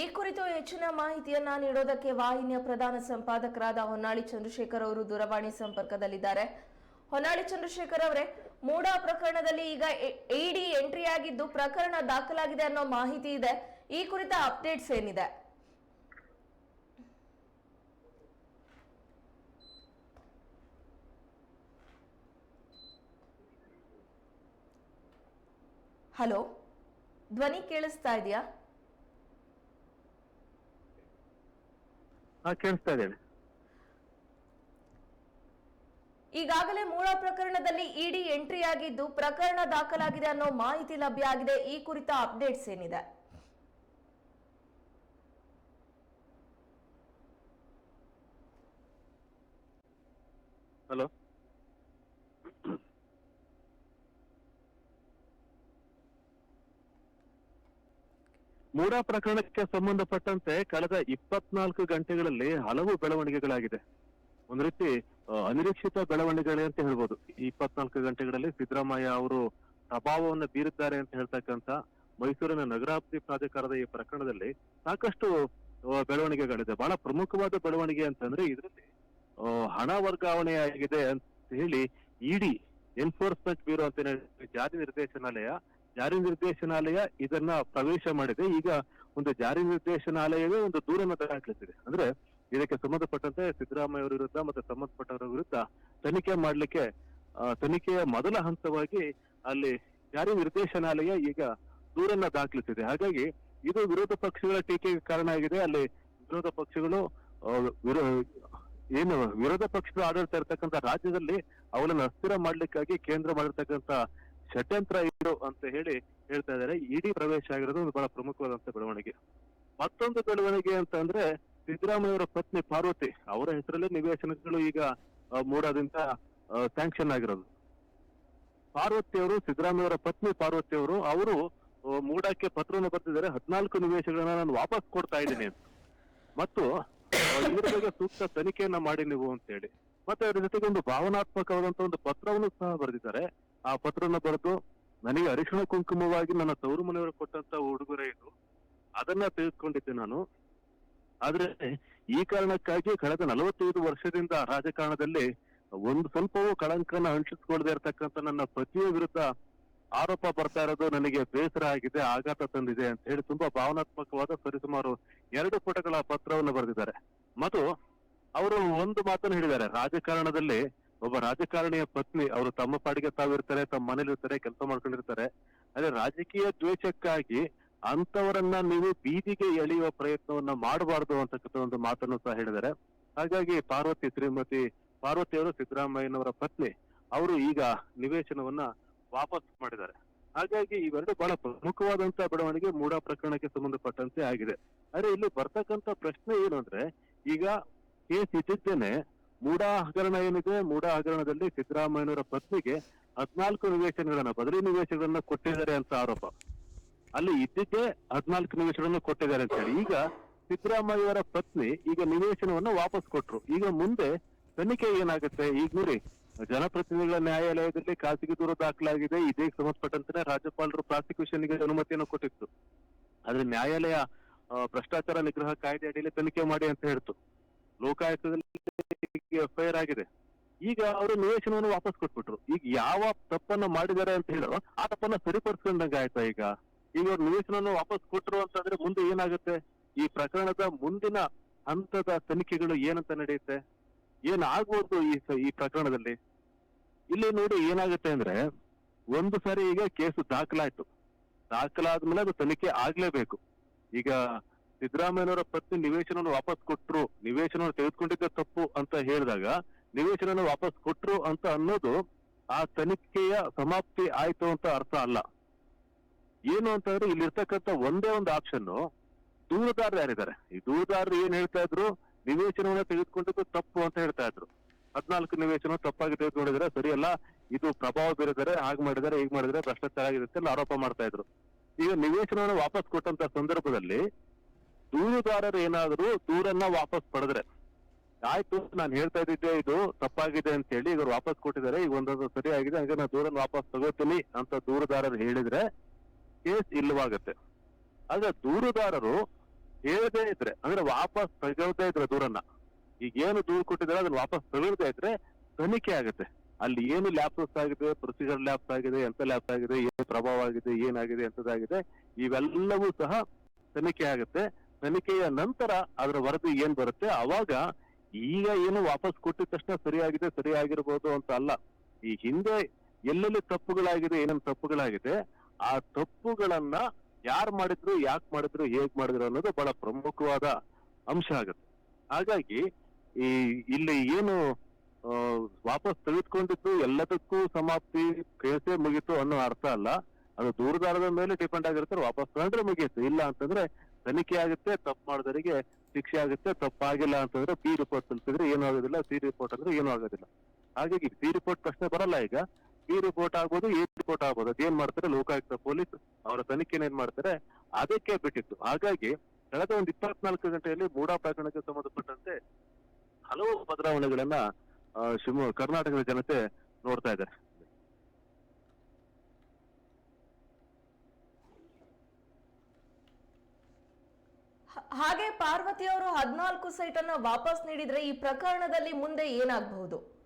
ಈ ಕುರಿತು ಹೆಚ್ಚಿನ ಮಾಹಿತಿಯನ್ನ ನೀಡೋದಕ್ಕೆ ವಾಹಿನಿಯ ಪ್ರಧಾನ ಸಂಪಾದಕರಾದ ಹೊನ್ನಾಳಿ ಚಂದ್ರಶೇಖರ್ ಅವರು ದೂರವಾಣಿ ಸಂಪರ್ಕದಲ್ಲಿದ್ದಾರೆ. ಹೊನ್ನಾಳಿ ಚಂದ್ರಶೇಖರ್ ಅವರೇ, ಮೂಡ ಪ್ರಕರಣದಲ್ಲಿ ಈಗ ಇಡಿ ಎಂಟ್ರಿ ಆಗಿದ್ದು ಪ್ರಕರಣ ದಾಖಲಾಗಿದೆ ಅನ್ನೋ ಮಾಹಿತಿ ಇದೆ. ಈ ಕುರಿತ ಅಪ್ಡೇಟ್ಸ್ ಏನಿದೆ? ಹಲೋ, ಧ್ವನಿ ಕೇಳಿಸ್ತಾ ಇದೆಯಾ? ಹಾ ಕೇಳಿಸ್ತಾ ಇದೆ ಈಗಾಗಲೇ ಮೂಲ ಪ್ರಕರಣದಲ್ಲಿ ಇಡಿ ಎಂಟ್ರಿ ಆಗಿದ್ದು ಪ್ರಕರಣ ದಾಖಲಾಗಿದೆ ಅನ್ನೋ ಮಾಹಿತಿ ಲಭ್ಯ ಆಗಿದೆ. ಈ ಕುರಿತ ಅಪ್ಡೇಟ್ಸ್ ಏನಿದೆ? ಹಲೋ? ಮೂಡಾ ಪ್ರಕರಣಕ್ಕೆ ಸಂಬಂಧಪಟ್ಟಂತೆ ಕಳೆದ ಇಪ್ಪತ್ನಾಲ್ಕು ಗಂಟೆಗಳಲ್ಲಿ ಹಲವು ಬೆಳವಣಿಗೆಗಳಾಗಿದೆ. ಒಂದ್ ರೀತಿ ಅನಿರೀಕ್ಷಿತ ಬೆಳವಣಿಗೆಗಳೇ ಅಂತ ಹೇಳ್ಬೋದು. ಈ ಇಪ್ಪತ್ನಾಲ್ಕು ಗಂಟೆಗಳಲ್ಲಿ ಸಿದ್ದರಾಮಯ್ಯ ಅವರು ಪ್ರಭಾವವನ್ನು ಬೀರಿದ್ದಾರೆ ಅಂತ ಹೇಳ್ತಕ್ಕಂತ ಮೈಸೂರಿನ ನಗರಾಭಿವೃದ್ಧಿ ಪ್ರಾಧಿಕಾರದ ಈ ಪ್ರಕರಣದಲ್ಲಿ ಸಾಕಷ್ಟು ಬೆಳವಣಿಗೆಗಳಿದೆ. ಬಹಳ ಪ್ರಮುಖವಾದ ಬೆಳವಣಿಗೆ ಅಂತಂದ್ರೆ ಇದರಲ್ಲಿ ಹಣ ವರ್ಗಾವಣೆ ಆಗಿದೆ ಅಂತ ಹೇಳಿ ಇಡಿ, ಎನ್ಫೋರ್ಸ್ಮೆಂಟ್ ಬ್ಯೂರೋ ಅಂತ ಜಾರಿ ನಿರ್ದೇಶನಾಲಯ ಜಾರಿ ನಿರ್ದೇಶನಾಲಯ ಇದನ್ನ ಪ್ರವೇಶ ಮಾಡಿದೆ. ಈಗ ಒಂದು ಜಾರಿ ನಿರ್ದೇಶನಾಲಯವೇ ಒಂದು ದೂರನ್ನ ದಾಖಲಿಸಿದೆ. ಅಂದ್ರೆ ಇದಕ್ಕೆ ಸಂಬಂಧಪಟ್ಟಂತೆ ಸಿದ್ದರಾಮಯ್ಯ ಅವರ ವಿರುದ್ಧ ಮತ್ತೆ ಸಂಬಂಧಪಟ್ಟವರ ವಿರುದ್ಧ ತನಿಖೆ ಮಾಡ್ಲಿಕ್ಕೆ ತನಿಖೆಯ ಮೊದಲ ಹಂತವಾಗಿ ಅಲ್ಲಿ ಜಾರಿ ನಿರ್ದೇಶನಾಲಯ ಈಗ ದೂರನ್ನ ದಾಖಲಿಸಿದೆ. ಹಾಗಾಗಿ ಇದು ವಿರೋಧ ಪಕ್ಷಗಳ ಟೀಕೆಗೆ ಕಾರಣ ಆಗಿದೆ. ಅಲ್ಲಿ ವಿರೋಧ ಪಕ್ಷಗಳು ಏನು ವಿರೋಧ ಪಕ್ಷದ ಆಡಳಿತ ಇರತಕ್ಕಂತ ರಾಜ್ಯದಲ್ಲಿ ಅವಳನ್ನ ಅಸ್ಥಿರ ಮಾಡ್ಲಿಕ್ಕಾಗಿ ಕೇಂದ್ರ ಮಾಡಿರ್ತಕ್ಕಂಥ ಷಡ್ಯಂತ್ರ ಇದು ಅಂತ ಹೇಳಿ ಹೇಳ್ತಾ ಇದ್ದಾರೆ. ಇಡಿ ಪ್ರವೇಶ ಆಗಿರೋದು ಒಂದು ಬಹಳ ಪ್ರಮುಖವಾದಂತ ಬೆಳವಣಿಗೆ. ಮತ್ತೊಂದು ಬೆಳವಣಿಗೆ ಅಂತ ಅಂದ್ರೆ ಸಿದ್ದರಾಮಯ್ಯವರ ಪತ್ನಿ ಪಾರ್ವತಿ, ಅವರ ಹೆಸರಲ್ಲೇ ನಿವೇಶನಗಳು ಈಗ ಮೂಡೋದಿಂದ ಸ್ಯಾಂಕ್ಷನ್ ಆಗಿರೋದು. ಪಾರ್ವತಿ ಅವರು ಸಿದ್ದರಾಮಯ್ಯವರ ಪತ್ನಿ ಪಾರ್ವತಿ ಅವರು ಅವರು ಮೂಡಕ್ಕೆ ಪತ್ರವನ್ನು ಬರೆದಿದ್ದಾರೆ. ಹದಿನಾಲ್ಕು ನಿವೇಶಗಳನ್ನ ನಾನು ವಾಪಸ್ ಕೊಡ್ತಾ ಇದ್ದೀನಿ ಅಂತ. ಮತ್ತು ಇದ್ರ ಬಗ್ಗೆ ಸೂಕ್ತ ತನಿಖೆಯನ್ನ ಮಾಡಿ ನೀವು ಅಂತ ಹೇಳಿ. ಮತ್ತೆ ಅದ್ರ ಜೊತೆಗೆ ಒಂದು ಭಾವನಾತ್ಮಕವಾದಂತ ಒಂದು ಪತ್ರವನ್ನು ಸಹ ಬರೆದಿದ್ದಾರೆ. ಆ ಪತ್ರವನ್ನು ಬರೆದು ನನಗೆ ಅರಿಶಿಣ ಕುಂಕುಮವಾಗಿ ನನ್ನ ತವರು ಮನೆಯವರು ಕೊಟ್ಟಂತ ಉಡುಗೊರೆ ಇದು. ಅದನ್ನ ತೆಗೆದುಕೊಂಡಿದ್ದೆ ನಾನು. ಆದ್ರೆ ಈ ಕಾರಣಕ್ಕಾಗಿ ಕಳೆದ ನಲವತ್ತೈದು ವರ್ಷದಿಂದ ರಾಜಕಾರಣದಲ್ಲಿ ಒಂದು ಸ್ವಲ್ಪವೂ ಕಳಂಕನ ಹಂಚಿಸಿಕೊಳ್ಳದೆ ಇರತಕ್ಕಂತ ನನ್ನ ಪತಿಯ ವಿರುದ್ಧ ಆರೋಪ ಬರ್ತಾ ಇರೋದು ನನಗೆ ಬೇಸರ ಆಗಿದೆ, ಆಘಾತ ತಂದಿದೆ ಅಂತ ಹೇಳಿ ತುಂಬಾ ಭಾವನಾತ್ಮಕವಾದ ಸರಿಸುಮಾರು ಎರಡು ಪುಟಗಳ ಪತ್ರವನ್ನು ಬರೆದಿದ್ದಾರೆ. ಮತ್ತು ಅವರು ಒಂದು ಮಾತನ್ನು ಹೇಳಿದ್ದಾರೆ, ರಾಜಕಾರಣದಲ್ಲಿ ಒಬ್ಬ ರಾಜಕಾರಣಿಯ ಪತ್ನಿ, ಅವರು ತಮ್ಮ ಪಾಡಿಗೆ ತಾವಿರ್ತಾರೆ, ತಮ್ಮ ಮನೇಲಿರ್ತಾರೆ, ಕೆಲಸ ಮಾಡ್ಕೊಂಡಿರ್ತಾರೆ. ಅದೇ ರಾಜಕೀಯ ದ್ವೇಷಕ್ಕಾಗಿ ಅಂತವರನ್ನ ನೀವು ಬೀದಿಗೆ ಎಳೆಯುವ ಪ್ರಯತ್ನವನ್ನ ಮಾಡಬಾರ್ದು ಅಂತಕ್ಕಂಥ ಒಂದು ಮಾತನ್ನು ಸಹ ಹೇಳಿದ್ದಾರೆ. ಹಾಗಾಗಿ ಪಾರ್ವತಿ ಶ್ರೀಮತಿ ಪಾರ್ವತಿ ಅವರು ಸಿದ್ದರಾಮಯ್ಯನವರ ಪತ್ನಿ, ಅವರು ಈಗ ನಿವೇಶನವನ್ನ ವಾಪಸ್ ಮಾಡಿದ್ದಾರೆ. ಹಾಗಾಗಿ ಇವೆರಡು ಬಹಳ ಪ್ರಮುಖವಾದಂತಹ ಬೆಳವಣಿಗೆ ಮೂಡಾ ಪ್ರಕರಣಕ್ಕೆ ಸಂಬಂಧಪಟ್ಟಂತೆ ಆಗಿದೆ. ಆದ್ರೆ ಇಲ್ಲಿ ಬರ್ತಕ್ಕಂತ ಪ್ರಶ್ನೆ ಏನು ಅಂದ್ರೆ, ಈಗ ಕೇಸ್ ಇದ್ದಿದ್ದೇನೆ ಮೂಡಾ ಹಗರಣ ಏನಿದೆ? ಮೂಡಾ ಹಗರಣದಲ್ಲಿ ಸಿದ್ದರಾಮಯ್ಯನವರ ಪತ್ನಿಗೆ ಹದ್ನಾಲ್ಕು ನಿವೇಶನಗಳನ್ನ ಬದಲಿ ನಿವೇಶನಗಳನ್ನ ಕೊಟ್ಟಿದ್ದಾರೆ ಅಂತ ಆರೋಪ. ಅಲ್ಲಿ ಇದ್ದಿದ್ದೇ ಹದ್ನಾಲ್ಕು ನಿವೇಶನಗಳನ್ನ ಕೊಟ್ಟಿದ್ದಾರೆ ಅಂತ ಹೇಳಿ. ಈಗ ಸಿದ್ದರಾಮಯ್ಯವರ ಪತ್ನಿ ಈಗ ನಿವೇಶನವನ್ನ ವಾಪಸ್ ಕೊಟ್ರು. ಈಗ ಮುಂದೆ ತನಿಖೆ ಏನಾಗುತ್ತೆ? ಈಗ ನೋಡಿ, ಜನಪ್ರತಿನಿಧಿಗಳ ನ್ಯಾಯಾಲಯದಲ್ಲಿ ಖಾಸಗಿ ದೂರು ದಾಖಲಾಗಿದೆ. ಇದೇ ಸಂಬಂಧಪಟ್ಟಂತೆ ರಾಜ್ಯಪಾಲರು ಪ್ರಾಸಿಕ್ಯೂಷನ್ಗೆ ಅನುಮತಿಯನ್ನು ಕೊಟ್ಟಿತ್ತು. ಆದ್ರೆ ನ್ಯಾಯಾಲಯ ಭ್ರಷ್ಟಾಚಾರ ನಿಗ್ರಹ ಕಾಯ್ದೆ ಅಡಿಯಲ್ಲಿ ತನಿಖೆ ಮಾಡಿ ಅಂತ ಹೇಳ್ತು. ಲೋಕಾಯುಕ್ತದಲ್ಲಿ ಎಫ್ಐಆರ್ ಆಗಿದೆ. ಈಗ ಅವರು ನಿವೇಶನವನ್ನು ವಾಪಸ್ ಕೊಟ್ಬಿಟ್ರು. ಈಗ ಯಾವ ತಪ್ಪನ್ನ ಮಾಡಿದ್ದಾರೆ ಅಂತ ಹೇಳೋ ಆ ತಪ್ಪನ್ನ ಸರಿಪಡಿಸ್ಕೊಂಡಂಗ ಆಯ್ತಾ ಈಗ? ಈಗ ಅವ್ರು ನಿವೇಶನವನ್ನು ವಾಪಸ್ ಕೊಟ್ರು ಅಂತಂದ್ರೆ ಮುಂದೆ ಏನಾಗುತ್ತೆ? ಈ ಪ್ರಕರಣದ ಮುಂದಿನ ಹಂತದ ತನಿಖೆಗಳು ಏನಂತ ನಡೆಯುತ್ತೆ? ಏನಾಗ್ಬೋದು ಈ ಈ ಪ್ರಕರಣದಲ್ಲಿ? ಇಲ್ಲಿ ನೋಡಿ ಏನಾಗುತ್ತೆ ಅಂದ್ರೆ, ಒಂದು ಸಾರಿ ಈಗ ಕೇಸು ದಾಖಲಾಯ್ತು. ದಾಖಲಾದ್ಮೇಲೆ ಅದು ತನಿಖೆ ಆಗ್ಲೇಬೇಕು. ಈಗ ಸಿದ್ದರಾಮಯ್ಯನವರ ಪತ್ನಿ ನಿವೇಶನವನ್ನು ವಾಪಸ್ ಕೊಟ್ರು, ನಿವೇಶನವನ್ನು ತೆಗೆದುಕೊಂಡಿದ್ದ ತಪ್ಪು ಅಂತ ಹೇಳಿದಾಗ ನಿವೇಶನವನ್ನು ವಾಪಸ್ ಕೊಟ್ರು ಅಂತ ಅನ್ನೋದು ಆ ತನಿಖೆಯ ಸಮಾಪ್ತಿ ಆಯ್ತು ಅಂತ ಅರ್ಥ ಅಲ್ಲ. ಏನು ಅಂತಂದ್ರೆ ಇಲ್ಲಿರ್ತಕ್ಕಂಥ ಒಂದೇ ಒಂದು ಆಪ್ಷನ್ ದೂರದಾರರು ಯಾರಿದ್ದಾರೆ? ಈ ದೂರದಾರರು ಏನ್ ಹೇಳ್ತಾ ಇದ್ರು? ನಿವೇಶನವನ್ನ ತೆಗೆದುಕೊಂಡಿದ್ದು ತಪ್ಪು ಅಂತ ಹೇಳ್ತಾ ಇದ್ರು. ಹದ್ನಾಲ್ಕು ನಿವೇಶನ ತಪ್ಪಾಗಿ ತೆಗೆದುಕೊಂಡಿದ್ರೆ ಸರಿಯಲ್ಲ, ಇದು ಪ್ರಭಾವ ಬೀರಿದರೆ ಹಾಗ್ ಮಾಡಿದರೆ ಹೀಗೆ ಮಾಡಿದ್ರೆ ಭ್ರಷ್ಟಾಚಾರ ಆಗಿರುತ್ತೆ ಆರೋಪ ಮಾಡ್ತಾ ಇದ್ರು. ಈಗ ನಿವೇಶನವನ್ನು ವಾಪಸ್ ಕೊಟ್ಟಂತ ಸಂದರ್ಭದಲ್ಲಿ ದೂರುದಾರರು ಏನಾದರೂ ದೂರನ್ನ ವಾಪಸ್ ಪಡೆದ್ರೆ. ಆಯ್ತು, ನಾನು ಹೇಳ್ತಾ ಇದ್ದಿದ್ದೆ ಇದು, ತಪ್ಪಾಗಿದೆ ಅಂತ ಹೇಳಿ ಇವರು ವಾಪಸ್ ಕೊಟ್ಟಿದ್ದಾರೆ. ಈಗ ಒಂದೊಂದು ಸರಿ ಆಗಿದೆ, ಹಾಗೆ ನಾನು ದೂರನ್ನ ವಾಪಸ್ ತಗೋತೀನಿ ಅಂತ ದೂರುದಾರರು ಹೇಳಿದ್ರೆ ಕೇಸ್ ಇಲ್ಲವಾಗತ್ತೆ. ಆದ್ರೆ ದೂರುದಾರರು ಹೇಳದೇ ಇದ್ರೆ, ಅಂದ್ರೆ ವಾಪಸ್ ತಗೊಳ್ತಾ ಇದ್ರೆ ದೂರನ್ನ. ಈಗ ಏನು ದೂರು ಕೊಟ್ಟಿದ್ದಾರೆ, ಅದನ್ನ ವಾಪಸ್ ತಗೊಳ್ತಾ ಇದ್ರೆ ತನಿಖೆ ಆಗುತ್ತೆ. ಅಲ್ಲಿ ಏನು ಲ್ಯಾಪ್ಸ್ ಆಗಿದೆ, ಪ್ರೊಸೀಜರ್ ಲ್ಯಾಪ್ಸ್ ಆಗಿದೆ, ಎಂತ ಲ್ಯಾಪ್ಸ್ ಆಗಿದೆ, ಏನು ಪ್ರಭಾವ ಆಗಿದೆ, ಏನಾಗಿದೆ, ಎಂತದಾಗಿದೆ, ಇವೆಲ್ಲವೂ ಸಹ ತನಿಖೆ ಆಗುತ್ತೆ. ತನಿಖೆಯ ನಂತರ ಅದರ ವರದಿ ಏನ್ ಬರುತ್ತೆ? ಅವಾಗ ಈಗ ಏನು ವಾಪಸ್ ಕೊಟ್ಟಿದ ತಕ್ಷಣ ಸರಿಯಾಗಿದೆ, ಸರಿಯಾಗಿರ್ಬೋದು ಅಂತ ಅಲ್ಲ. ಈ ಹಿಂದೆ ಎಲ್ಲೆಲ್ಲಿ ತಪ್ಪುಗಳಾಗಿದೆ, ಏನೇನು ತಪ್ಪುಗಳಾಗಿದೆ, ಆ ತಪ್ಪುಗಳನ್ನ ಯಾರು ಮಾಡಿದ್ರು, ಯಾಕೆ ಮಾಡಿದ್ರು, ಹೇಗ್ ಮಾಡಿದ್ರು ಅನ್ನೋದು ಬಹಳ ಪ್ರಮುಖವಾದ ಅಂಶ ಆಗುತ್ತೆ. ಹಾಗಾಗಿ ಈ ಇಲ್ಲಿ ಏನು ವಾಪಸ್ ತೆಗೆದುಕೊಂಡಿದ್ದು ಎಲ್ಲದಕ್ಕೂ ಸಮಾಪ್ತಿ ಕೇಸೇ ಮುಗೀತು ಅನ್ನೋ ಅರ್ಥ ಅಲ್ಲ. ಅದು ದೂರದಾರದ ಮೇಲೆ ಡಿಪೆಂಡ್ ಆಗಿರ್ತಾರೆ ವಾಪಸ್ ತಗೊಂಡ್ರೆ ಮುಗೀತು. ಇಲ್ಲ ಅಂತಂದ್ರೆ ತನಿಖೆ ಆಗುತ್ತೆ, ತಪ್ಪು ಮಾಡಿದವರಿಗೆ ಶಿಕ್ಷೆ ಆಗುತ್ತೆ, ತಪ್ಪಾಗಿಲ್ಲ ಅಂತಂದ್ರೆ ಪಿ ರಿಪೋರ್ಟ್ ತಲುಪಿದ್ರೆ ಏನೂ ಆಗೋದಿಲ್ಲ ಸಿ ರಿಪೋರ್ಟ್ ಅಂದ್ರೆ ಏನೂ ಆಗೋದಿಲ್ಲ. ಹಾಗಾಗಿ ಸಿ ರಿಪೋರ್ಟ್ ಪ್ರಶ್ನೆ ಬರಲ್ಲ ಈಗ. ಪಿ ರಿಪೋರ್ಟ್ ಆಗ್ಬೋದು ಎ ರಿಪೋರ್ಟ್ ಆಗ್ಬೋದು. ಅದೇನ್ ಮಾಡ್ತಾರೆ? ಲೋಕಾಯುಕ್ತ ಪೊಲೀಸ್ ಅವರ ತನಿಖೆನ ಏನ್ ಮಾಡ್ತಾರೆ? ಅದಕ್ಕೆ ಬಿಟ್ಟಿತ್ತು. ಹಾಗಾಗಿ ಕಳೆದ ಒಂದು ಇಪ್ಪತ್ನಾಲ್ಕು ಗಂಟೆಯಲ್ಲಿ ಮೂಡಾ ಪ್ರಕರಣಕ್ಕೆ ಸಂಬಂಧಪಟ್ಟಂತೆ ಹಲವು ಬದಲಾವಣೆಗಳನ್ನ ಶಿವಮೊಗ್ಗ ಕರ್ನಾಟಕದ ಜನತೆ ನೋಡ್ತಾ ಇದ್ದಾರೆ ಹ- ಹಾಗೆ ಪಾರ್ವತಿ ಅವರು ಹದಿನಾಲ್ಕು ಸೈಟ್ ಅನ್ನ ವಾಪಸ್ ನೀಡಿದ್ರೆ ಈ ಪ್ರಕರಣದಲ್ಲಿ ಮುಂದೆ ಏನಾಗಬಹುದು?